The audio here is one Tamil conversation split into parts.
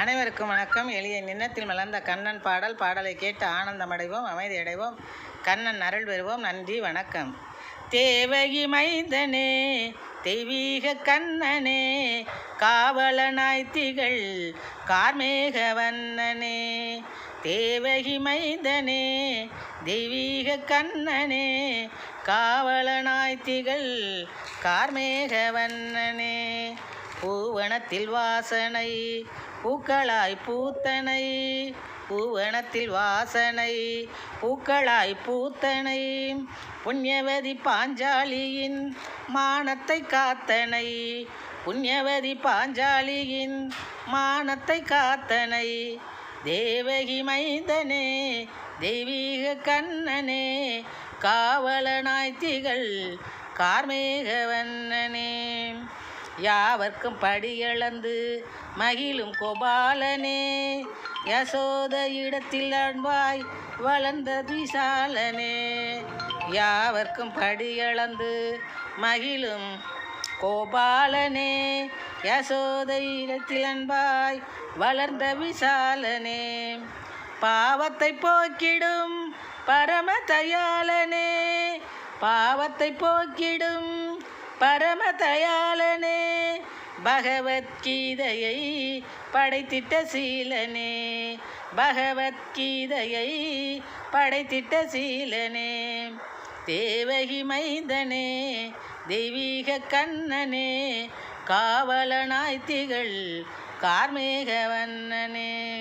அனைவருக்கும் வணக்கம். எளிய நின்னத்தில் மலர்ந்த கண்ணன் பாடல் பாடலை கேட்டு ஆனந்தமடைவோம் அமைதி அடைவோம் கண்ணன் அருள் பெறுவோம். நன்றி வணக்கம். தேவகி மைந்தனே தெய்வீக கண்ணனே காவலனாய் திகழ் கார்மேகவண்ணனே தேவகி மைந்தனே தெய்வீக கண்ணனே காவலனாய் திகழ் கார்மேகவண்ணனே பூவனத்தில் வாசனை பூக்களாய் பூத்தனை பூவனத்தில் வாசனை பூக்களாய் பூத்தனை புண்ணியவதி பாஞ்சாலியின் மானத்தை காத்தனை புண்ணியவதி பாஞ்சாலியின் மானத்தை காத்தனை. தேவகி மைந்தனே தெய்வீக கண்ணனே காவலனாய் திகழ் கார்மேகவண்ணனே யாவர்க்கும் படியளந்து மகிழும் கோபாலனே. யசோத இடத்தில் அன்பாய் வளர்ந்த விசாலனே யாவர்க்கும் படியளந்து மகிழும் கோபாலனே. யசோத இடத்தில் அன்பாய் வளர்ந்த விசாலனே. பாவத்தை போக்கிடும் பரம தயாலனே பாவத்தை போக்கிடும் பரம தயாலனே பகவத்கீதையை படைத்திட்ட சீலனே பகவத்கீதையை படைத்திட்ட சீலனே. தேவகி மைந்தனே தெய்வீக கண்ணனே காவலனாய்த்திகள் கார்மேகவண்ணனே.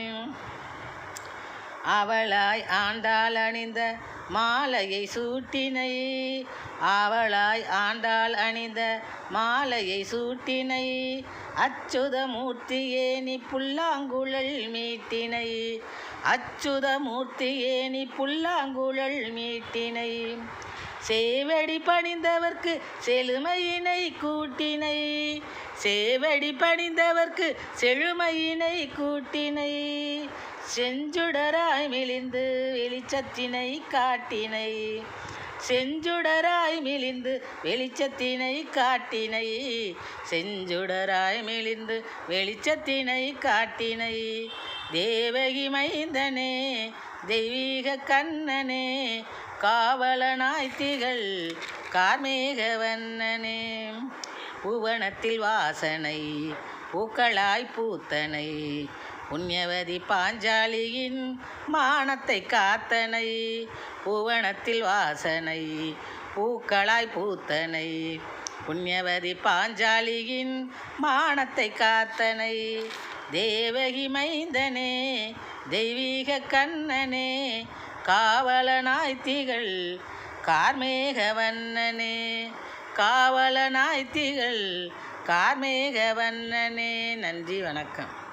அவளாய் ஆண்டாள் அணிந்த மாலையை சூட்டினை. அவளாய் ஆண்டாள் அணிந்த மாலையை சூட்டினை. அச்சுதமூர்த்தியே நீ புல்லாங்குழல் மீட்டினை. அச்சுதமூர்த்தியே நீ புல்லாங்குழல் மீட்டினை. சேவடி பணிந்தவர்க்கு செழுமையினை கூட்டினை. சேவடி பணிந்தவர்க்கு செழுமையினை கூட்டினை. செஞ்சுடராய் மிளிந்து வெளிச்சத்தினை காட்டினை. செஞ்சுடராய் மிளிந்து வெளிச்சத்தினை காட்டினை. செஞ்சுடராய் மிளிந்து வெளிச்சத்தினை காட்டினை. தேவகி மைந்தனே தெய்வீக கண்ணனே காவலனாய் திகழ் கார்மேகவண்ணனே புவனத்தில் வாசனை பூக்களாய் பூத்தனை புண்ணியவதி பாஞ்சாலியின் மானத்தை காத்தனை புவனத்தில் வாசனை பூக்களாய் பூத்தனை புண்ணியவதி பாஞ்சாலியின் மானத்தை காத்தனை. தேவகி மைந்தனே தெய்வீக கண்ணனே காவலனாய் திகழ் கார்மேகவண்ணனே. காவலனாய் கார்மேகவண்ணனே. நன்றி வணக்கம்.